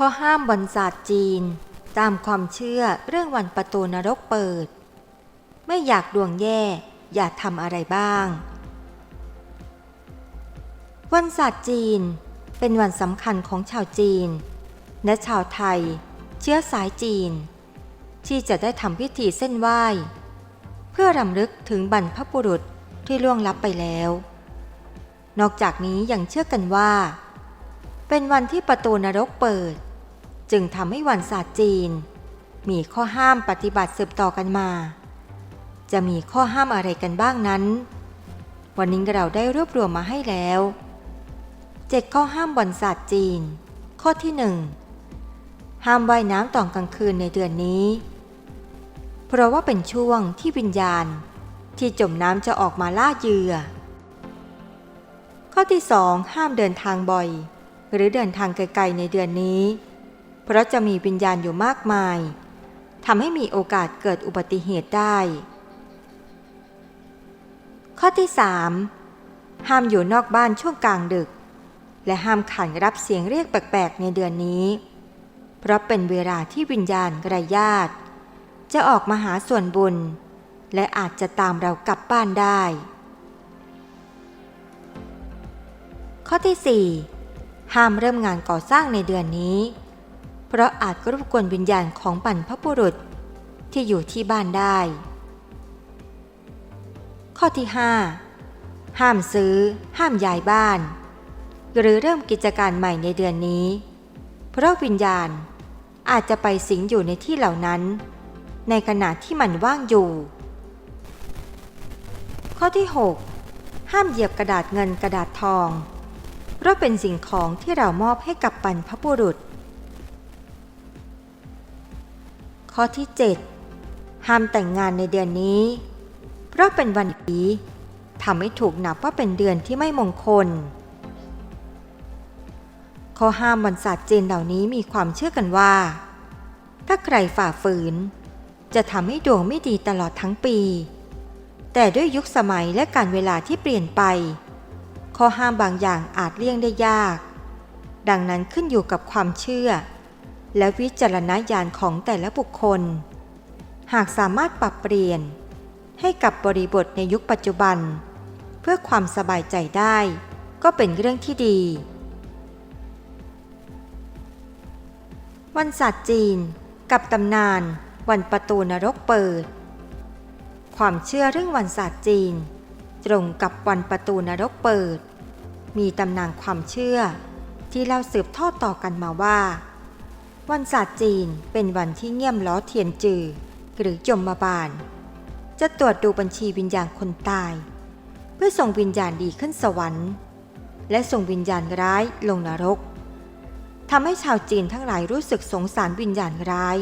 ข้อห้ามวันศาสตร์จีน ตามความเชื่อเรื่องวันประตูนรกเปิด ไม่อยากดวงแย่ อยากทำอะไรบ้าง วันศาสตร์จีนเป็นวันสำคัญของชาวจีน และชาวไทย เชื้อสายจีน ที่จะได้ทำพิธีเส้นไหว้ เพื่อรำลึกถึงบรรพบุรุษที่ล่วงลับไปแล้ว นอกจากนี้ยังเชื่อกันว่า เป็นวันที่ประตูนรกเปิด จึงทำให้วันศาสตร์จีน มีข้อห้ามปฏิบัติสืบต่อกันมา จะมีข้อห้ามอะไรกันบ้างนั้น วันนี้เราได้รวบรวมมาให้แล้วเจ็ดข้อห้ามวันศาสตร์จีน ข้อที่หนึ่งห้ามว่ายน้ำตอนกลางคืนในเดือนนี้ เพราะว่าเป็นช่วงที่วิญญาณที่จมน้ำจะออกมาล่าเหยื่อ ข้อที่สองห้ามเดินทางบ่อย หรือเดินทางไกลๆในเดือนนี้ เพราะจะมีวิญญาณอยู่มากมายทำให้มีโอกาสเกิดอุบัติเหตุได้ ข้อที่สามห้ามอยู่นอกบ้านช่วงกลางดึก และห้ามขันรับเสียงเรียกแปลกๆ ในเดือนนี้ เพราะเป็นเวลาที่วิญญาณไร้ญาติจะออกมาหาส่วนบุญ และอาจจะตามเรากลับบ้านได้ ข้อที่ 4 ห้ามเริ่มงานก่อสร้างในเดือนนี้ ราะอาจรบกวนวิญญาณของบรรพบุรุษที่อยู่ที่บ้านได้ ข้อที่ 5 ห้ามซื้อ ห้ามย้ายบ้าน หรือเริ่มกิจการใหม่ในเดือนนี้ เพราะวิญญาณอาจจะไปสิงอยู่ในที่เหล่านั้น ในขณะที่มันว่างอยู่ ข้อที่ 6 ห้ามเหยียบกระดาษเงินกระดาษทอง เพราะเป็นสิ่งของที่เรามอบให้กับบรรพบุรุษ ข้อที่ 7 ห้ามแต่งงานในเดือนนี้ เพราะเป็นวันผีทำให้ถูกนับว่าเป็นเดือนที่ไม่มงคล ข้อห้ามวันศาสตร์จีนเหล่านี้มีความเชื่อกันว่า ถ้าใครฝ่าฝืน จะทำให้ดวงไม่ดีตลอดทั้งปี แต่ด้วยยุคสมัยและการเวลาที่เปลี่ยนไป ข้อห้ามบางอย่างอาจเลี่ยงได้ยาก ดังนั้นขึ้นอยู่กับความเชื่อ และวิจารณญาณของแต่ละบุคคล หากสามารถปรับเปลี่ยน ให้กับบริบทในยุคปัจจุบัน เพื่อความสบายใจได้ ก็เป็นเรื่องที่ดี วันศาสตร์จีน กับตำนาน วันประตูนรกเปิด ความเชื่อเรื่องวันศาสตร์จีน ตรงกับวันประตูนรกเปิด มีตำนานความเชื่อที่เล่าสืบทอดต่อกันมาว่า วันศาสตร์จีนเป็นวันที่เงี่ยมล้อเทียนจือ หรือจมมาบานจะตรวจดูบัญชีวิญญาณคนตาย เพื่อส่งวิญญาณดีขึ้นสวรรค์ และส่งวิญญาณร้ายลงนรกทำให้ชาวจีนทั้งหลายรู้สึกสงสารวิญญาณร้าย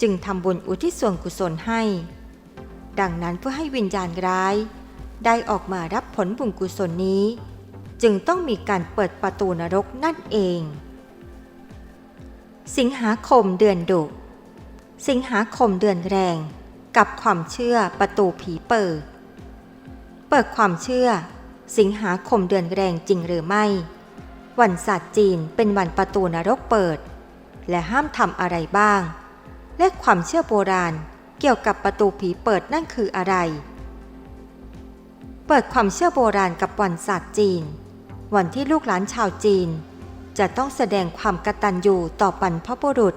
จึงทำบุญอุทิศส่วนกุศลให้ ดังนั้นเพื่อให้วิญญาณร้าย ได้ออกมารับผลบุญกุศลนี้ จึงต้องมีการเปิดประตูนรกนั่นเอง สิงหาคมเดือนดุ สิงหาคมเดือนแรง กับความเชื่อประตูผีเปิด เปิดความเชื่อ สิงหาคมเดือนแรงจริงหรือไม่ วันศาสตร์จีนเป็นวันประตูนรกเปิด และห้ามทำอะไรบ้าง และความเชื่อโบราณเกี่ยวกับประตูผีเปิดนั่นคืออะไร เปิดความเชื่อโบราณกับวันศาสตร์จีน วันที่ลูกหลานชาวจีน จะต้องแสดงความกตัญญูต่อบรรพบุรุษ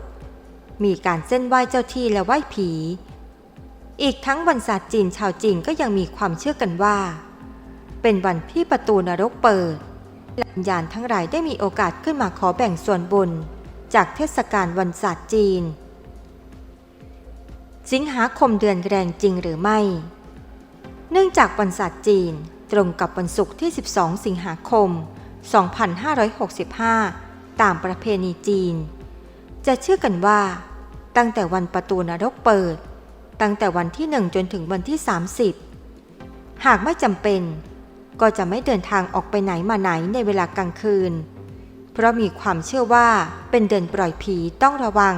มีการเส้นไหว้เจ้าที่และไหว้ผี อีกทั้งวันศาสตร์จีนชาวจีนก็ยังมีความเชื่อกันว่า เป็นวันที่ประตูนรกเปิดและวิญญาณทั้งหลายได้มีโอกาสขึ้นมาขอแบ่งส่วนบุญ จากเทศกาลวันศาสตร์จีน สิงหาคมเดือนแรงจริงหรือไม่ เนื่องจากวันศาสตร์จีนตรงกับวันศุกร์ที่ 12 สิงหาคม 2565 ตามประเพณีจีน จะเชื่อกันว่า ตั้งแต่วันประตูนรกเปิด ตั้งแต่วันที่ 1 จนถึงวันที่ 30 หากไม่จำเป็น ก็จะไม่เดินทางออกไปไหนมาไหนในเวลากลางคืน เพราะมีความเชื่อว่าเป็นเดือนปล่อยผีต้องระวัง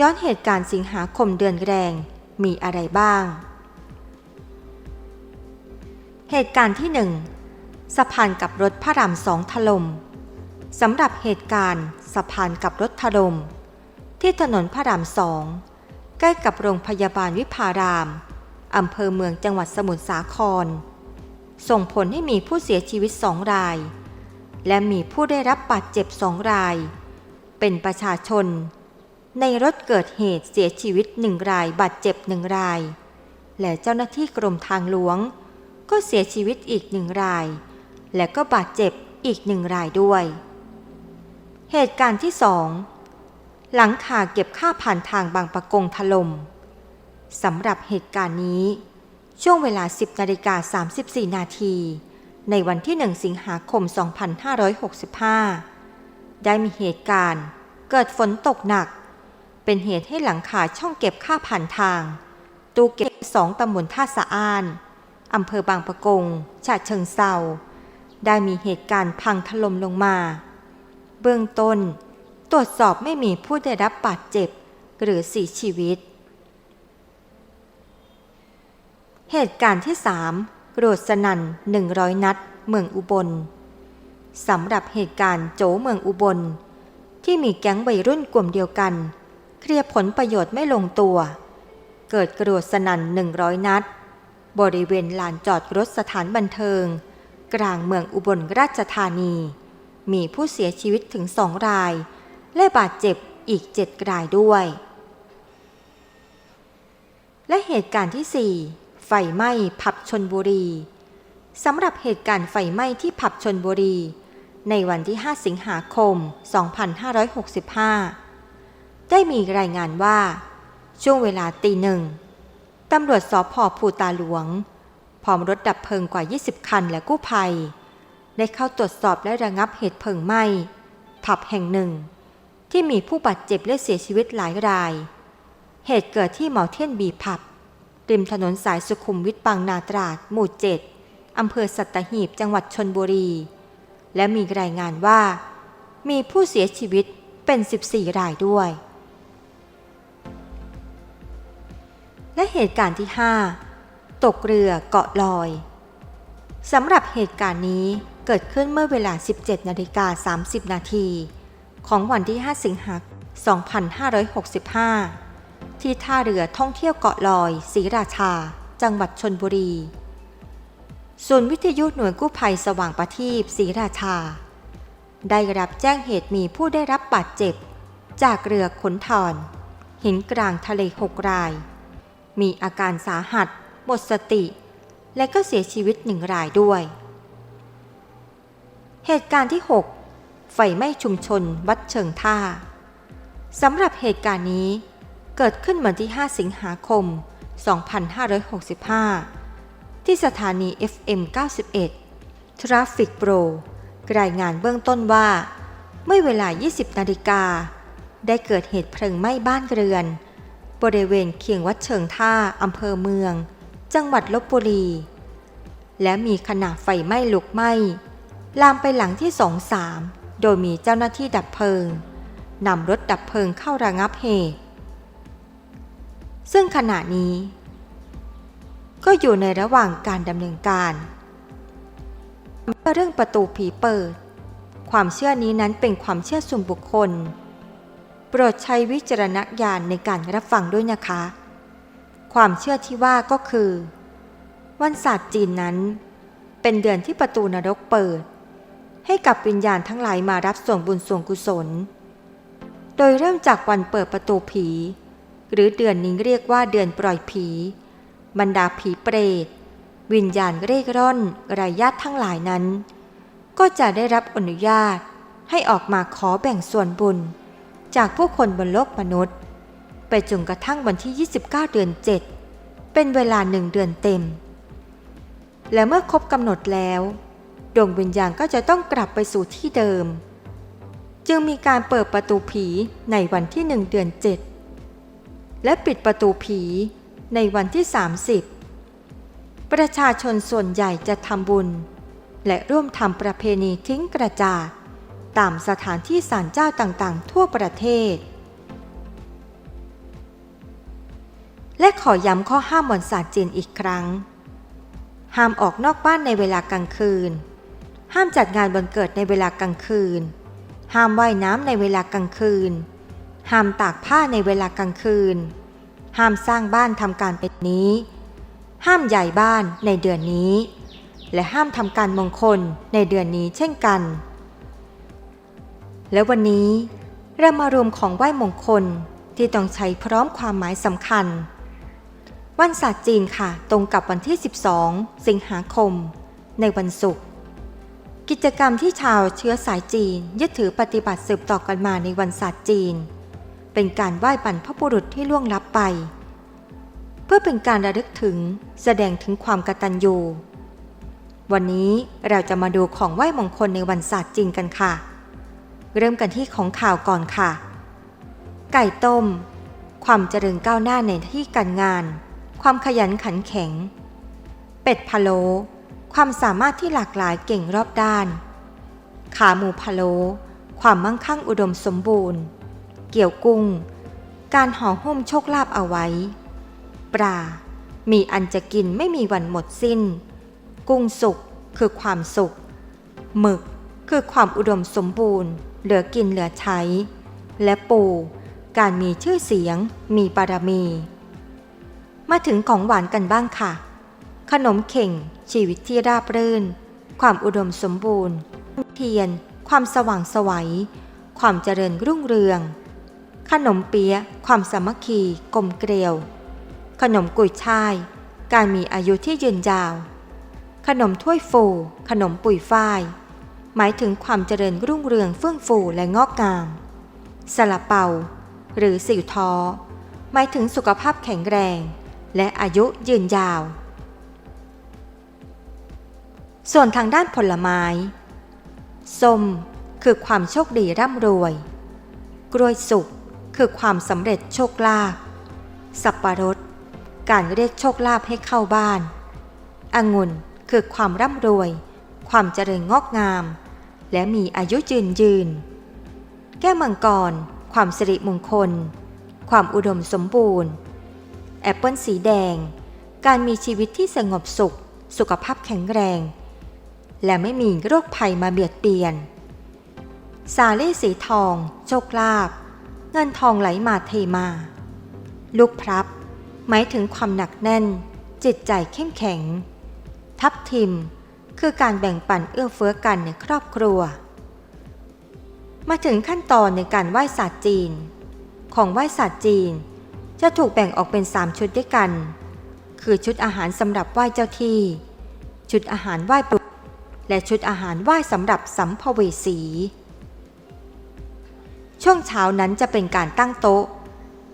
ย้อนเหตุการณ์สิงหาคมเดือนแรงมีอะไรบ้าง เหตุการณ์ที่หนึ่ง สะพานกับรถพระรามสองถลม่มสำหรับเหตุการณ์สะพานกับรถถล่มที่ถนนพระรามสองใกล้กับโรงพยาบาลวิภารามอำเภอเมืองจังหวัดสมุทรสาคร ส่งผลให้มีผู้เสียชีวิตสองราย และมีผู้ได้รับบาดเจ็บสองราย เป็นประชาชน ในรถเกิดเหตุเสียชีวิตหนึ่งรายบาดเจ็บหนึ่งราย และเจ้าหน้าที่กรมทางหลวง ก็เสียชีวิตอีกหนึ่งราย และก็บาดเจ็บอีกหนึ่งรายด้วย เหตุการณ์ที่สองหลังคาเก็บค่าผ่านทางบางปะกงถล่มสำหรับเหตุการณ์นี้ ช่วงเวลา 10นาฬิกา34 นาที ในวันที่ 1 สิงหาคม 2565 ได้มีเหตุการณ์เกิดฝนตกหนัก เป็นเหตุให้หลังคาช่องเก็บค่าผ่านทาง ตู้เก็บสองตำบลท่าสะอ้านอำเภอบางปะกงฉะเชิงเซา ได้มีเหตุการณ์พังถล่มลงมา เบื้องต้น ตรวจสอบไม่มีผู้ได้รับบาดเจ็บหรือเสียชีวิต เหตุการณ์ที่ 3 โรสนัน100 นัด เมืองอุบลสำหรับเหตุการณ์โจเมืองอุบล ที่มีแก๊งวัยรุ่นกลุ่มเดียวกัน เคลียร์ผลประโยชน์ไม่ลงตัว เกิดกระโดดสนัน100 นัด บริเวณลานจอดรถสถานบันเทิง กลางเมืองอุบลราชธานี มีผู้เสียชีวิตถึงสองราย และบาดเจ็บอีกเจ็ดรายด้วย และเหตุการณ์ที่ 4 ไฟไหม้ผับชนบุรีสำหรับเหตุการณ์ไฟไหม้ที่ผับชนบุรี ในวันที่ 5 สิงหาคม 2565 ได้มีรายงานว่า ช่วงเวลาตีหนึ่งตำรวจสพภูตาหลวง พร้อมรถดับเพลิงกว่า 20 คันและกู้ภัย ได้เข้าตรวจสอบและระงับเหตุเพลิงไหม้ผับแห่งหนึ่ง ที่มีผู้บาดเจ็บและเสียชีวิตหลายราย เหตุเกิดที่เมาเทียนบีผับ ริมถนนสายสุขุมวิทบางนาตราด หมู่เจ็ดอำเภอสัตหีบจังหวัดชนบุรี และมีรายงานว่า มีผู้เสียชีวิตเป็น 14 รายด้วย และเหตุการณ์ที่ 5 ตกเรือเกาะลอยสำหรับเหตุการณ์นี้เกิดขึ้นเมื่อเวลา 17นาฬิกา30 นาทีของวันที่ 5 สิงหาคม 2565 ที่ท่าเรือท่องเที่ยวเกาะลอยศรีราชา จังหวัดชนบุรี ศูนย์วิทยุหน่วยกู้ภัยสว่างประทีปศรีราชา ได้รับแจ้งเหตุมีผู้ได้รับบาดเจ็บ จากเรือขนทอน หินกลางทะเลหกราย มีอาการสาหัส หมดสติ และก็เสียชีวิตหนึ่งรายด้วย เหตุการณ์ที่ 6 ไฟไหม้ชุมชนวัดเชิงท่าสำหรับเหตุการณ์นี้ เกิดขึ้นวันที่ 5 สิงหาคม 2565 ที่สถานี FM 91 Traffic Pro รายงานเบื้องต้นว่า เมื่อเวลา 20 นาฬิกา ได้เกิดเหตุเพลิงไหม้บ้านเรือน บริเวณเคียงวัดเชิงท่าอำเภอเมือง จังหวัดลบบุรี และมีขนาดไฟไหม้ลุกไหม้ ลามไปหลังที่สองสามโดยมีเจ้าหน้าที่ดับเพลิงนำรถดับเพลิงเข้าระงับเหตุ ซึ่งขณะนี้ ก็อยู่ในระหว่างการดำเนินการเรื่องประตูผีเปิด ความเชื่อนี้นั้นเป็นความเชื่อส่วนบุคคล โปรดใช้วิจารณญาณในการรับฟังด้วยนะคะ ความเชื่อที่ว่าก็คือ วันศาสตร์จีนนั้น เป็นเดือนที่ประตูนรกเปิด ให้กับวิญญาณทั้งหลายมารับส่วนบุญส่วนกุศล โดยเริ่มจากวันเปิดประตูผี หรือเดือนนี้เรียกว่าเดือนปล่อยผี บรรดาผีเปรต วิญญาณเร่ร่อนรายญาติทั้งหลายนั้น ก็จะได้รับอนุญาตให้ออกมาขอแบ่งส่วนบุญ จากผู้คนบนโลกมนุษย์ ไปจนกระทั่งวันที่ 29 เดือน 7 เป็นเวลาหนึ่งเดือนเต็ม และเมื่อครบกำหนดแล้ว ดวงวิญญาณก็จะต้องกลับไปสู่ที่เดิม จึงมีการเปิดประตูผีในวันที่หนึ่งเดือน 7 และปิดประตูผีในวันที่ 30 ประชาชนส่วนใหญ่จะทำบุญ และร่วมทำประเพณีทิ้งกระจาดตามสถานที่ศาลเจ้าต่างๆ ทั่วประเทศ และขอย้ำข้อห้ามวันศาสตร์จีนอีกครั้ง ห้ามออกนอกบ้านในเวลากลางคืน ห้ามจัดงานวันเกิดในเวลากลางคืน ห้ามว่ายน้ำในเวลากลางคืน ห้ามตากผ้าในเวลากลางคืน ห้ามสร้างบ้านทำการเป็นนี้ ห้ามใหญ่บ้านในเดือนนี้ และห้ามทำการมงคลในเดือนนี้เช่นกัน และวันนี้เรามารวมของไหว้มงคลที่ต้องใช้พร้อมความหมายสำคัญ วันศาสตร์จีนค่ะ ตรงกับวันที่ 12 สิงหาคม ในวันศุกร์ กิจกรรมที่ชาวเชื้อสายจีน ยึดถือปฏิบัติสืบต่อกันมาในวันศาสตร์จีน เป็นการไหว้บรรพบุรุษที่ล่วงลับไป เพื่อเป็นการระลึกถึงแสดงถึงความกตัญญูวันนี้เราจะมาดูของไหว้มงคลในวันศาสตร์จีนกันค่ะ เริ่มกันที่ของข่าวก่อนค่ะ ไก่ต้ม ความเจริญก้าวหน้าในที่การงาน ความขยันขันแข็ง เป็ดพะโล้ความสามารถที่หลากหลายเก่งรอบด้าน ขาหมูพะโล้ความมั่งคั่งอุดมสมบูรณ์ เกี่ยวกุ้ง การห่อหุ้มโชคลาภเอาไว้ ปลา มีอันจะกินไม่มีวันหมดสิ้น กุ้งสุกคือความสุข หมึกคือความอุดมสมบูรณ์ เหลือกินเหลือใช้ และปู การมีชื่อเสียง มีบารมี มาถึงของหวานกันบ้างค่ะ ขนมเข่ง ชีวิตที่ราบรื่น ความอุดมสมบูรณ์ เทียน ความสว่างสวัย ความเจริญรุ่งเรือง ขนมเปี๊ยะ ความสามัคคี กลมเกลียว ขนมกุยช่าย การมีอายุที่ยืนยาว ขนมถ้วยฟู ขนมปุยฝ้าย หมายถึงความเจริญรุ่งเรืองเฟื่องฟูและงอกงามสละเปา หรือสิวท้อหมายถึงสุขภาพแข็งแรง และอายุยืนยาว ส่วนทางด้านผลไม้ส้มคือความโชคดีร่ำรวย กล้วยสุกคือความสำเร็จโชคลาภ สับปะรด การเรียกโชคลาภให้เข้าบ้าน องุ่นคือความร่ำรวย ความเจริญงอกงาม และมีอายุยืนยืน แก้มังกร ความสิริมงคล ความอุดมสมบูรณ์ แอปเปิลสีแดง การมีชีวิตที่สงบสุข สุขภาพแข็งแรง และไม่มีโรคภัยมาเบียดเบียน สาลี่สีทอง โชคลาภเงินทองไหลมาเทมา ลูกพรับ หมายถึงความหนักแน่น จิตใจเข้มแข็ง ทับทิม คือการแบ่งปันเอื้อเฟื้อกันในครอบครัว มาถึงขั้นตอนในการไหว้ศาสตร์จีน ของไหว้ศาสตร์จีน จะถูกแบ่งออกเป็น 3 ชุดด้วยกัน คือชุดอาหารสำหรับไหว้เจ้าที่ ชุดอาหารไหว้ปลุก และชุดอาหารไหว้สำหรับสัมภเวสี ช่วงเช้านั้นจะเป็นการตั้งโต๊ะ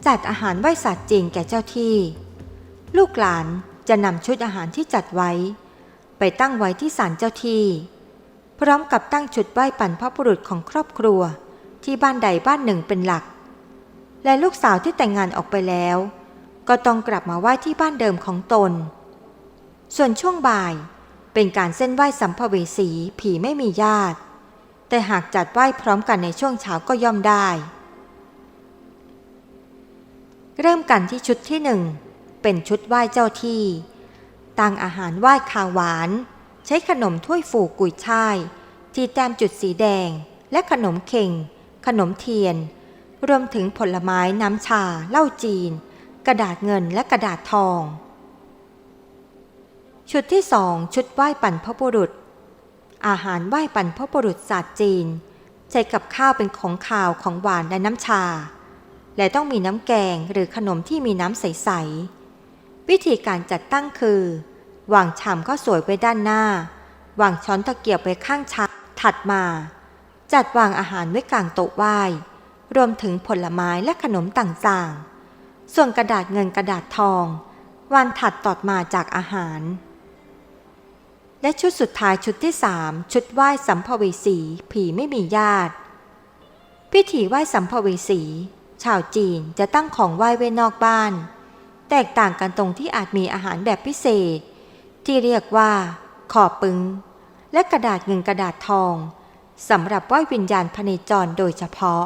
จัดอาหารไหว้ศาสตร์จีนแก่เจ้าที่ ลูกหลานจะนำชุดอาหารที่จัดไว้ ไปตั้งไว้ที่ศาลเจ้าที่ พร้อมกับตั้งชุดไหว้ปันพระบุรุษของครอบครัวที่บ้านใดบ้านหนึ่งเป็นหลัก และลูกสาวที่แต่งงานออกไปแล้ว ก็ต้องกลับมาไหว้ที่บ้านเดิมของตน ส่วนช่วงบ่ายเป็นการเส้นไหว้สัมภเวสีผีไม่มีญาติ แต่หากจัดไหว้พร้อมกันในช่วงเช้าก็ย่อมได้ เริ่มกันที่ชุดที่หนึ่งเป็นชุดไหว้เจ้าที่ตั้งอาหารไหว้คาวหวาน ใช้ขนมถ้วยฝูกุยช่าย ที่แต้มจุดสีแดง และขนมเข่ง ขนมเทียน รวมถึงผลไม้น้ำชาเหล้าจีน กระดาษเงินและกระดาษทอง ชุดที่สองชุดไหว้ปั่นพระบุรุษ อาหารไหว้ปั่นพระบุรุษศาสตร์จีน ใช้กับข้าวเป็นของขาวของหวานและน้ำชา และต้องมีน้ำแกงหรือขนมที่มีน้ำใส ๆ วิธีการจัดตั้งคือวางชามข้าวสวยไว้ด้านหน้าวางช้อนตะเกียบไว้ข้างชามถัดมา จัดวางอาหารไว้กลางโต๊ะไหว้ รวมถึงผลไม้และขนมต่างๆ ส่วนกระดาษเงินกระดาษทองวางถัดต่อมาจากอาหาร และชุดสุดท้ายชุดที่สามชุดไหว้สัมภเวสีผีไม่มีญาติ พิธีไหว้สัมภเวสี ชาวจีนจะตั้งของไหว้ไว้นอกบ้าน แตกต่างกันตรงที่อาจมีอาหารแบบพิเศษ ที่เรียกว่า ขอปึง และกระดาษเงินกระดาษทองสำหรับไหว้วิญญาณพเนจรโดยเฉพาะ